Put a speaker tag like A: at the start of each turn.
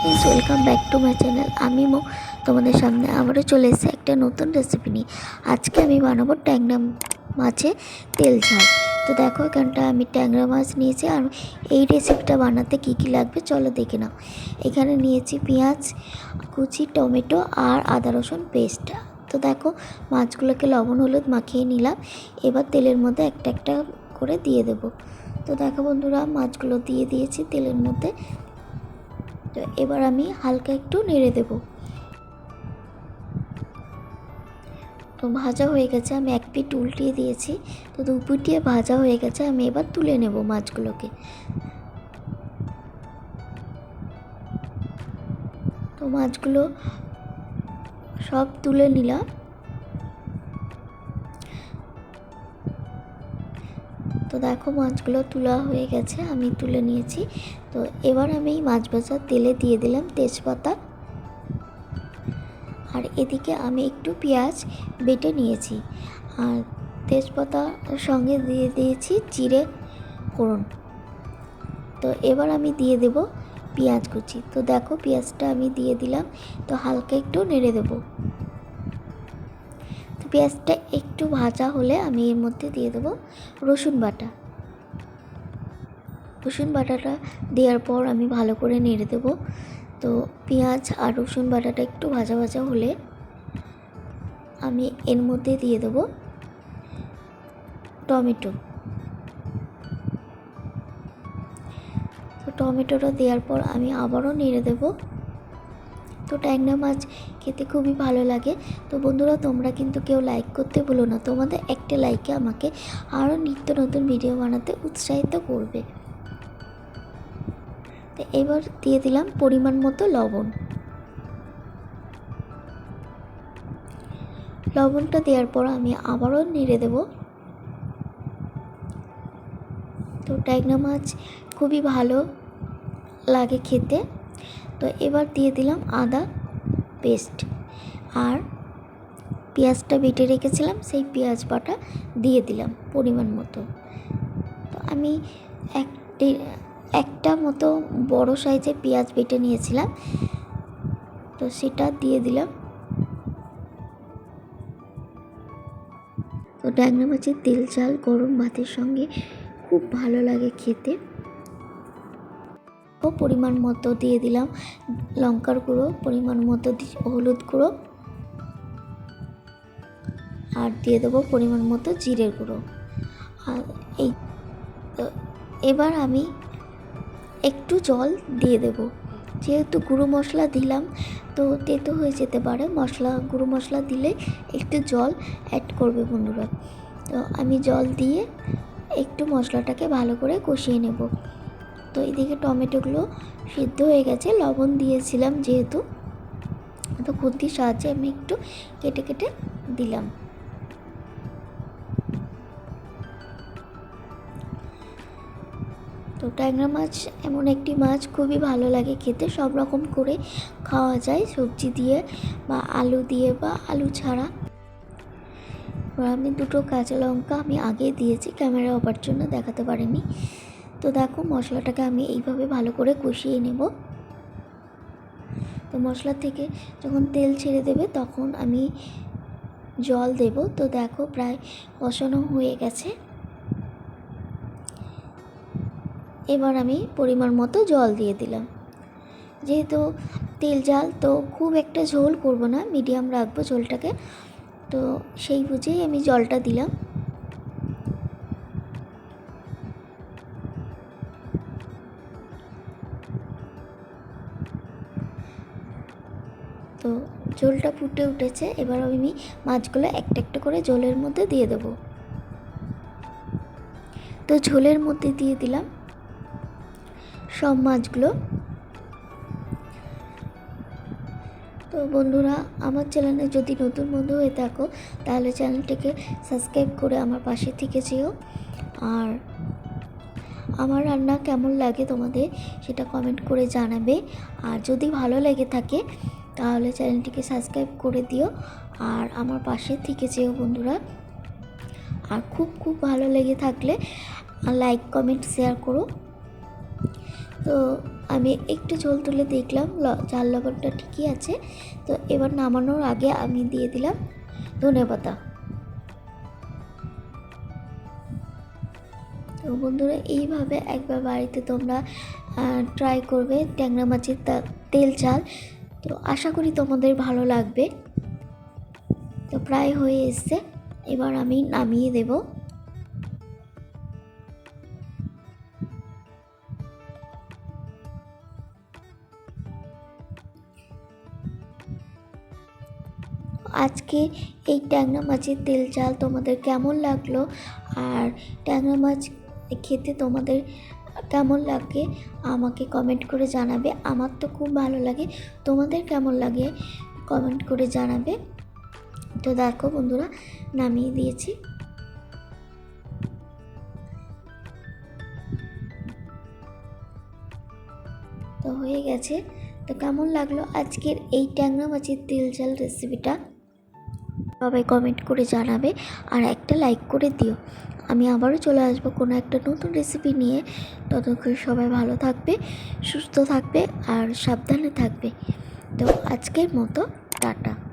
A: Please welcome back to my channel আমি মো, তোমাদের সামনে আবারও চলে এসেছি একটা নতুন রেসিপি নিয়ে। আজকে আমি বানাবো ট্যাংরা মাছে তেল ঝাল। তো দেখো, এখানটা আমি ট্যাংরা মাছ নিয়েছি আর এই রেসিপিটা বানাতে কী কী লাগবে চলো দেখে নাও। এখানে নিয়েছি পেঁয়াজ, কুচি, টমেটো আর আদা রসুন পেস্ট তো দেখো, মাছগুলোকে লবণ, হলুদ মাখিয়ে নিলাম। এবার তেলের মধ্যে একটা একটা করে দিয়ে দেবো। তো দেখো বন্ধুরা, মাছগুলো দিয়ে দিয়েছি তেলের মধ্যে। তো এবার আমি হালকা একটু নেড়ে দেব। তো ভাজা হয়ে গেছে, আমি এক পিট উল্টিয়ে দিয়েছি। তো দু পিটিয়ে ভাজা হয়ে গেছে, আমি এবার তুলে নেব মাছগুলোকে। তো মাছগুলো সব তুলে নিলাম। তো দেখো মাছগুলো তোলা হয়ে গেছে, আমি তুলে নিয়েছি। তো এবার আমি মাছ ভাজার তেলে দিয়ে দিলাম তেজপাতা। আর এদিকে আমি একটু পেঁয়াজ বেটে নিয়েছি। আর তেজপাতার সঙ্গে দিয়ে দিয়েছি জিরে ফোড়ন। তো এবার আমি দিয়ে দেব পেঁয়াজ কুচি। তো দেখো পেঁয়াজটা আমি দিয়ে দিলাম, তো হালকা একটু নেড়ে দেবো। পেঁয়াজটা একটু ভাজা হলে আমি এর মধ্যে দিয়ে দেবো রসুন বাটা। রসুন বাটাটা দেওয়ার পর আমি ভালো করে নেড়ে দেবো। তো পেঁয়াজ আর রসুন বাটাটা একটু ভাজা ভাজা হলে আমি এর মধ্যে দিয়ে দেবো টমেটো। তো টমেটোটা দেওয়ার পর আমি আবারও নেড়ে দেবো তো ট্যাংরা মাছ খেতে খুবই ভালো লাগে। তো বন্ধুরা, তোমরা কিন্তু কেউ লাইক করতে ভুলো না। তোমাদের একটা লাইকে আমাকে আরও নিত্য নতুন ভিডিও বানাতে উৎসাহিত করবে। তো এবার দিয়ে দিলাম পরিমাণ মতো লবণ। লবণটা দেওয়ার পর আমি আবারও নেড়ে দেব। তো ট্যাংরা মাছ খুবই ভালো লাগে খেতে। তো এবার দিয়ে দিলাম আদা পেস্ট। আর পেঁয়াজটা বেটে রেখেছিলাম, সেই পেঁয়াজ বাটা দিয়ে দিলাম পরিমাণ মতো। তো আমি একটি একটা মতো বড় সাইজের পেঁয়াজ বেটে নিয়েছিলাম। তো সেটা দিয়ে দিলাম। তো ট্যাংরা মাছের তেল চাল গরম ভাতের সঙ্গে খুব ভালো লাগে খেতে। পরিমাণ মতো দিয়ে দিলাম। লঙ্কার গুঁড়ো, পরিমাণ মতো হলুদ গুঁড়ো। আর দিয়ে দেবো পরিমাণ মতো জিরের গুঁড়ো। আর এই এবার আমি একটু জল দিয়ে দেব। যেহেতু গুঁড়ো মশলা দিলাম, তো তেতো হয়ে যেতে পারে। মশলা, গুঁড়ো মশলা দিলে একটু জল অ্যাড করবে বন্ধুরা। তো আমি জল দিয়ে একটু মশলাটাকে ভালো করে কষিয়ে নেব। তো এদিকে টমেটোগুলো সিদ্ধ হয়ে গেছে, লবণ দিয়েছিলাম যেহেতু। তো খুন্তির সাহায্যে আমি একটু কেটে কেটে দিলাম। তো ট্যাংরা মাছ এমন একটি মাছ, খুবই ভালো লাগে খেতে। সব রকম করে খাওয়া যায়, সবজি দিয়ে বা আলু দিয়ে বা আলু ছাড়া। আমি দুটো কাঁচা লঙ্কা আমি আগে দিয়েছি, ক্যামেরা হবার জন্য দেখাতে পারিনি। তো দেখো মশলাটাকে আমি এইভাবে ভালো করে কষিয়ে নেব। তো মশলা থেকে যখন তেল ছেড়ে দেবে তখন আমি জল দেব। তো দেখো প্রায় কষানো হয়ে গেছে। এবার আমি পরিমাণ মতো জল দিয়ে দিলাম। যেহেতু তেল জাল তো খুব একটা ঝোল করব না, মিডিয়াম রাখব ঝোলটাকে। তো সেই বুঝেই আমি জলটা দিলাম। তো ঝোলটা ফুটে উঠেছে, এবার আমি মাছগুলো একটা একটা করে ঝোলের মধ্যে দিয়ে দেব। তো ঝোলের মধ্যে দিয়ে দিলাম সব মাছগুলো। তো বন্ধুরা, আমার চ্যানেলে যদি নতুন বন্ধু হয়ে থাকো, তাহলে চ্যানেলটিকে সাবস্ক্রাইব করে আমার পাশে থেকে যেও। আর আমার রান্না কেমন লাগে তোমাদের সেটা কমেন্ট করে জানাবে। আর যদি ভালো লেগে থাকে তাহলে চ্যানেলটিকে সাবস্ক্রাইব করে দিও। আর আমার পাশে থেকে যেও বন্ধুরা। আর খুব খুব ভালো লেগে থাকলে লাইক, কমেন্ট, শেয়ার করো। তো আমি একটু ঝোল তুলে দেখলাম, ল- ঝাল লবণটা ঠিকই আছে। তো এবার নামানোর আগে আমি দিয়ে দিলাম ধনে পাতা তো বন্ধুরা, এইভাবে একবার বাড়িতে তোমরা ট্রাই করবে ট্যাংরা মাছের তেল ঝাল তো আশা করি তোমাদের ভালো লাগবে। তো প্রায় হয়ে এসছে। এবার আমি নামিয়ে দেব। আজকে এই ট্যাংরা মাছের তেল চাল তোমাদের কেমন লাগল? আর ট্যাংরা মাছ খেতে তোমাদের কেমন লাগে? আমাকে কমেন্ট করে জানাবে। আমার তো খুব ভালো লাগে। তোমাদের কেমন লাগে? কমেন্ট করে জানাবে। তো দেখো বন্ধুরা, নামিয়ে দিয়েছি। তো হয়ে গেছে। তো কেমন লাগল আজকের এই ট্যাংরা মাছের তেল ঝাল রেসিপিটা সবাই কমেন্ট করে জানাবে আর একটা লাইক করে দিও। আমি আবারও চলে আসব কোনো একটা নতুন রেসিপি নিয়ে। ততক্ষণ সবাই ভালো থাকবে, সুস্থ থাকবে আর সাবধানে থাকবে। তো আজকের মতো, টাটা।